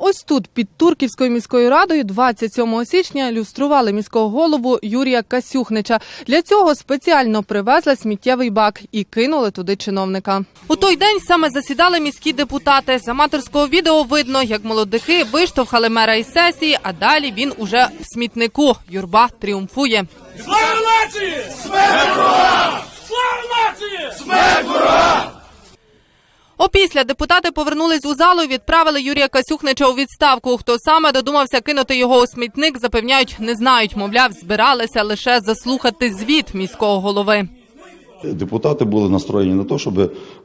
Ось тут, під Турківською міською радою, 27 січня люстрували міського голову Юрія Касюхнича. Для цього спеціально привезли сміттєвий бак і кинули туди чиновника. У той день саме засідали міські депутати. З аматорського відео видно, як молодики виштовхали мера із сесії, а далі він уже в смітнику. Юрба тріумфує. Слава нації! Смерть! Слава нації! Смерть! Опісля депутати повернулись у залу і відправили Юрія Касюхнича у відставку. Хто саме додумався кинути його у смітник, запевняють, не знають. Мовляв, збиралися лише заслухати звіт міського голови. Депутати були настроєні на те, щоб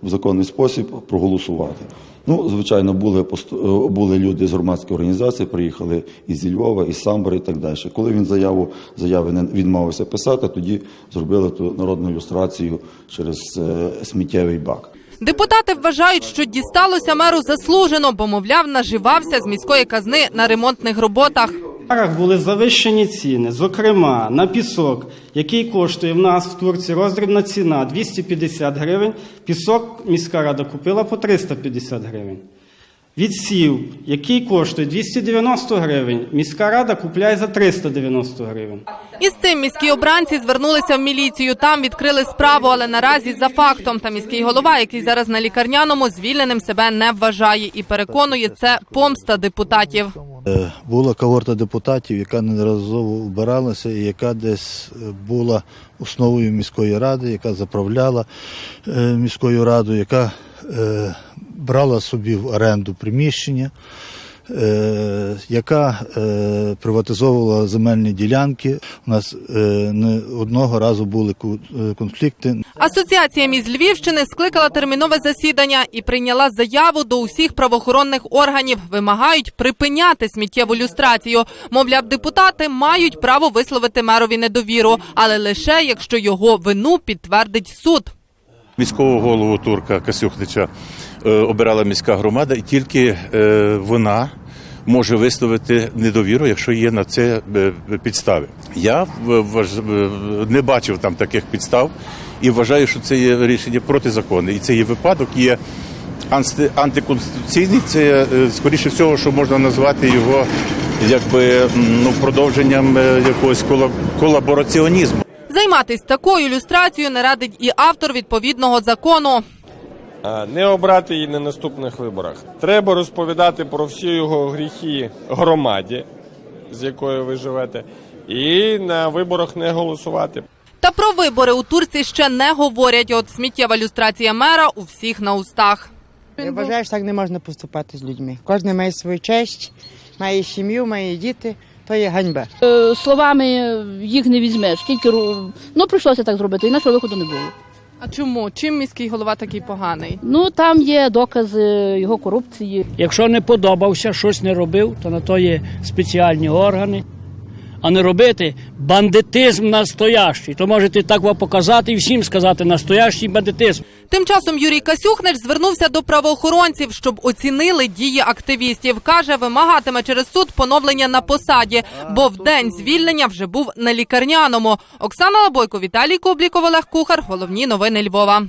в законний спосіб проголосувати. Ну, звичайно, були е, були люди з громадської організації, приїхали із Львова, із Самбора і так далі. Коли він заяву заяви не відмовився писати, тоді зробили ту народну ілюстрацію через е, сміттєвий бак. Депутати вважають, що дісталося меру заслужено, бо, мовляв, наживався з міської казни на ремонтних роботах. В були завищені ціни, зокрема на пісок, який коштує в нас в Турції роздрібна ціна 250 гривень. Пісок міська рада купила по 350 гривень. Відсів, який коштує 290 гривень, міська рада купляє за 390 гривень. Із цим міські обранці звернулися в міліцію. Там відкрили справу, але наразі за фактом. Та міський голова, який зараз на лікарняному, звільненим себе не вважає і переконує, це помста депутатів. Е, Була когорта депутатів, яка неодноразово вбиралася і яка десь е, була основою міської ради, яка заправляла е, міською радою, яка брала собі в оренду приміщення, е, яка е, приватизовувала земельні ділянки. У нас е, не одного разу були е, конфлікти. Асоціація міст Львівщини скликала термінове засідання і прийняла заяву до усіх правоохоронних органів. Вимагають припиняти сміттєву люстрацію. Мовляв, депутати мають право висловити мерові недовіру, але лише якщо його вину підтвердить суд. Міського голову турка Касюхнича е, обирала міська громада, і тільки е, вона може висловити недовіру, якщо є на це е, підстави. Я не бачив там таких підстав і вважаю, що це є рішення протизаконне. І цей є випадок є анти- антиконституційний. Це скоріше всього, що можна назвати його якби ну, продовженням якогось кола- колабораціонізму. Займатись такою люстрацією не радить і автор відповідного закону. Не обрати її на наступних виборах. Треба розповідати про всі його гріхи громаді, з якою ви живете, і на виборах не голосувати. Та про вибори у Турції ще не говорять. От сміттєва люстрація мера у всіх на устах. Я вважаю, що так не можна поступати з людьми. Кожен має свою честь, має сім'ю, має діти. То є ганьба. Е, Словами їх не візьмеш. Тільки ну прийшлося так зробити, інакшого виходу не було. А чому? Чим міський голова такий поганий? Ну там є докази його корупції. Якщо не подобався, щось не робив, то на то є спеціальні органи. А не робити бандитизм настоящий. То можете так вам показати і всім сказати настоящий бандитизм. Тим часом Юрій Касюхнич звернувся до правоохоронців, щоб оцінили дії активістів. Каже, вимагатиме через суд поновлення на посаді, бо в день звільнення вже був на лікарняному. Оксана Лабойко, Віталій Кобліков, Олег Кухар. Головні новини Львова.